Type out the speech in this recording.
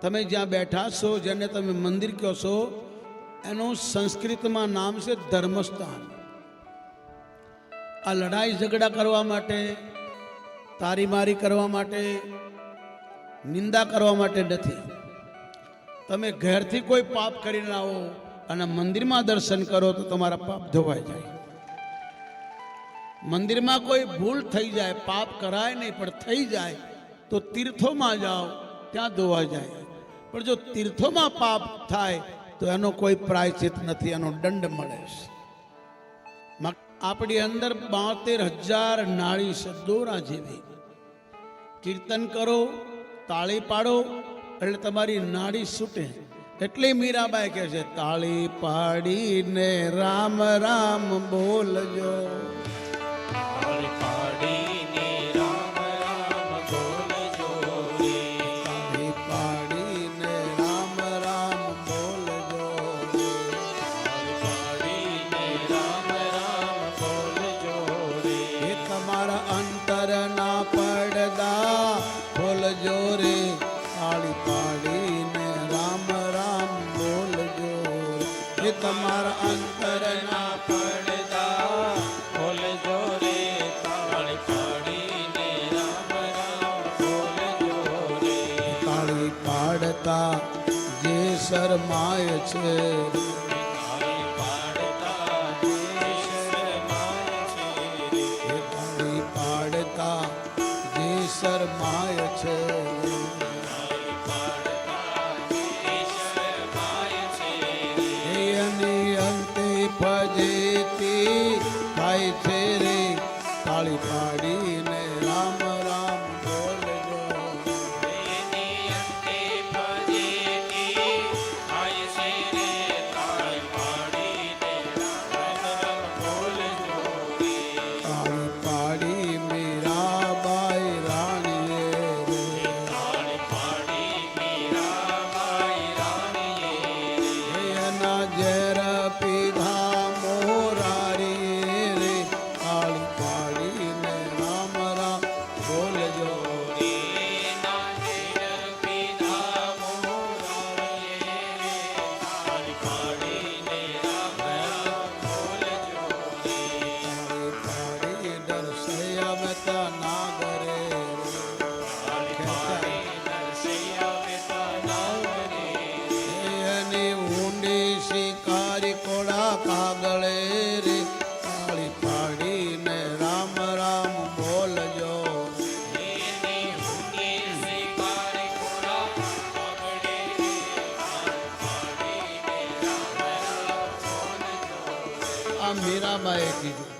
તમે જ્યાં બેઠા છો, જેને તમે મંદિર કહો છો, એનું સંસ્કૃતમાં નામ છે ધર્મસ્થાન. આ લડાઈ ઝઘડા કરવા માટે, તારીમારી કરવા માટે, નિંદા કરવા માટે નથી. તમે ઘેરથી કોઈ પાપ કરીને આવો અને મંદિરમાં દર્શન કરો તો તમારા પાપ ધોવાઈ જાય. મંદિરમાં કોઈ ભૂલ થઈ જાય, પાપ કરાય નહીં, પણ થઈ જાય, તો તીર્થોમાં જાઓ, ત્યાં ધોવાઈ જાય. પણ જો તીર્થોમાં પાપ થાય, તો એનો કોઈ પ્રાયચિત નથી, એનો દંડ મળે છે. આપણી અંદર બોતેર હજાર નાળી છે, દોરા જેવી. કીર્તન કરો, તાળી પાડો, એટલે તમારી નાડી છૂટે. એટલે મીરાબાઈ કહે છે, તાળી પાડીને રામ રામ બોલજો. તાળી બોલજો રે પાડીને રામ રામ બોલજો. એ તમારા અંતરના પડદા, બોલજો રે પાડીને રામ પાડતા જે શરમાય છે પાડતા શરમાય છે. અંતે ફજેતી થાય છે રે તાળી પાડીને. કાગળે રે તાળી પાડીને રામ રામ બોલજો. આ મીરાબાઈએ કીધું.